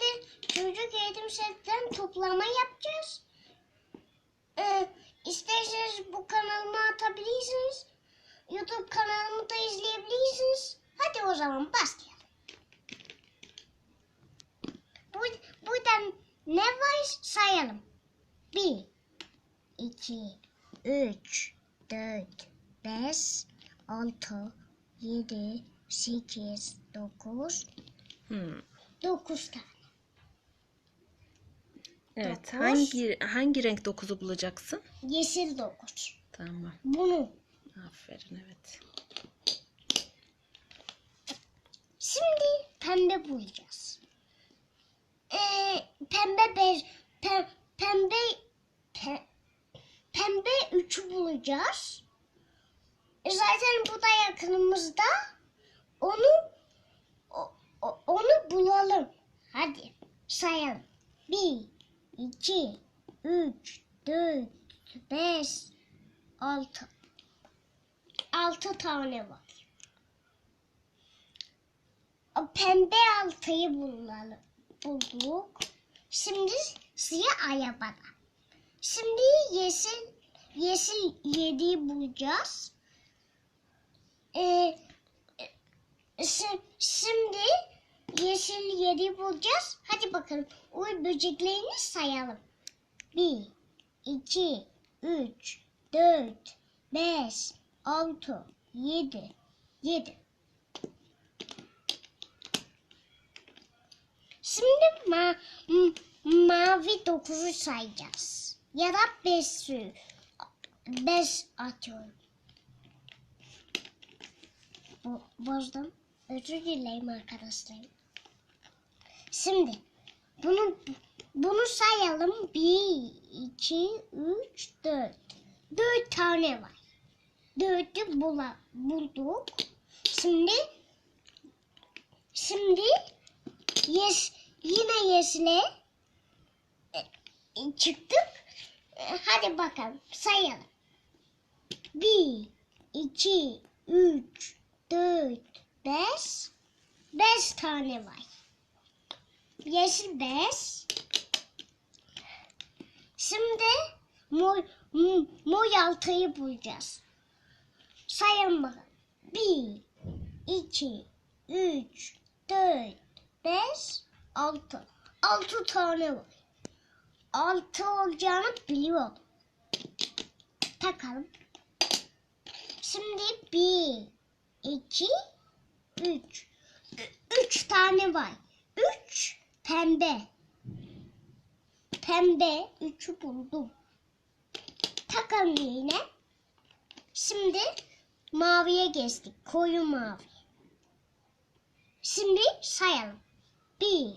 Şimdi çocuk eğitim setten toplama yapacağız. Ee, isterseniz bu kanalıma atabilirsiniz. YouTube kanalımı da izleyebilirsiniz. Hadi o zaman başlayalım. Bu, buradan ne var sayalım. 1, 2, 3, 4, 5, 6, 7, 8, 9, Hmm. 9 tane. Evet. Dokuz. Hangi hangi renk 9'u bulacaksın? Yeşil 9. Tamam. Bunu. Aferin evet. Şimdi pembe bulacağız. Ee, pembe bez, pe, pembe pe, pembe 3'ü bulacağız. E zaten bu da yakınımızda. Onu o- onu bulalım. Hadi sayalım. 1 2 3 4 5 6 6 tane var. O pembe altıyı bulalım. Bulduk. Şimdi siyah arabada. Şimdi yeşil yeşil yediği bulacağız. Ee, e, şi- şimdi yediği bulacağız. Hadi bakalım. Uy böceklerini sayalım. 1, 2, 3, 4, 5, 6, 7, 7. Şimdi ma mavi dokuzu sayacağız. Ya da beşi. Beş atıyorum. Bo bozdum. Özür dileyim arkadaşlar. Şimdi bunu bunu sayalım. Bir, iki, üç, dört. Dört tane var. Dördü bula, bulduk. Şimdi şimdi Yes, yine yesle e, çıktık. E, Hadi bakalım sayalım. Bir, iki, üç, dört, beş. Beş tane var. Yeşil beş. Şimdi mor, mor altıyı bulacağız. Sayalım bakalım. Bir, iki, üç, dört, beş, altı. Altı tane var. Altı olacağını biliyordum. Takalım. Şimdi bir, iki, üç. Ü- Üç tane var. Üç pembe. Pembe üçü buldum. Takalım yine. Şimdi maviye geçtik. Koyu mavi. Şimdi sayalım. 1,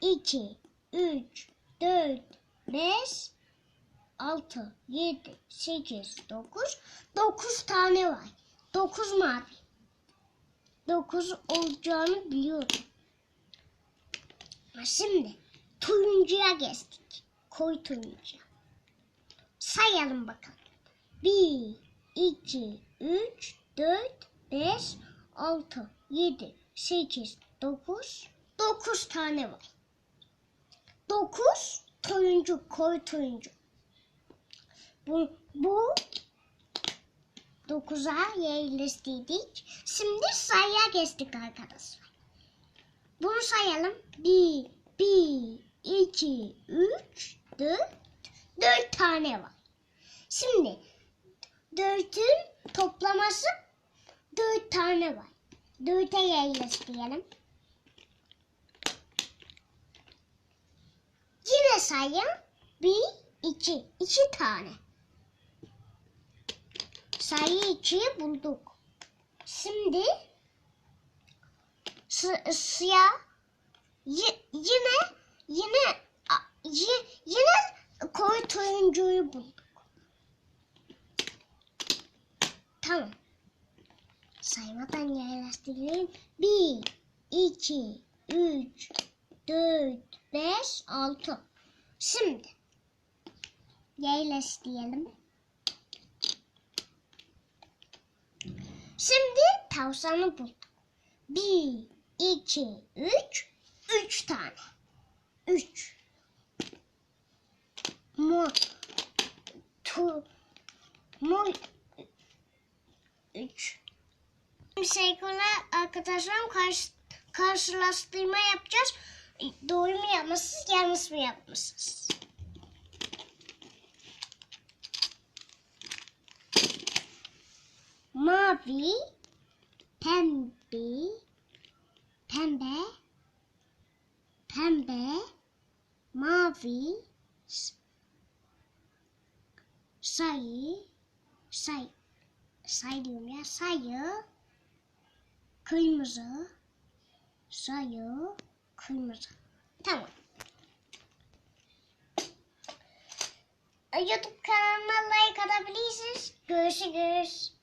2, 3, 4, 5, 6, 7, 8, 9. 9 tane var. 9 mavi. 9 olacağını biliyordum. Ha, Şimdi turuncuya geçtik. Koyu turuncuya. Sayalım bakalım. 1, 2, 3, 4, 5, 6, 7, 8, 9. 9 tane var. 9 turuncu, koyu turuncu. Bu, bu 9'a yerleştirdik. Şimdi sayıya geçtik arkadaşlar. Bunu sayalım. 1, 1, 2, 3, 4, 4 tane var. Şimdi 4'ün toplaması 4 tane var. 4'e yerleştirelim. Yine sayın. 1, 2, 2 tane. Sayı 2'yi bulduk. Şimdi siyah yine yine yine koyu turuncuyu bulduk. Tamam. Saymadan yerleştirelim. 1, 2, 3, 4, 5, 6. Şimdi yerleştirelim. Şimdi tavşanı bulduk. 1, 2, 3, 3 tane. Üç. Mu. Tu. Mu. Üç. Sevgili arkadaşlarım karşı, karşılaştırma yapacağız. Doğru mu yapmışsınız, yanlış mı yapmışsınız? Mavi, pembe, pembe, pembe, mavi, sayı, say, say diyorum ya, sayı, kırmızı, sayı, kırmızı. Tamam. YouTube kanalıma like atabilirsiniz. Görüşürüz.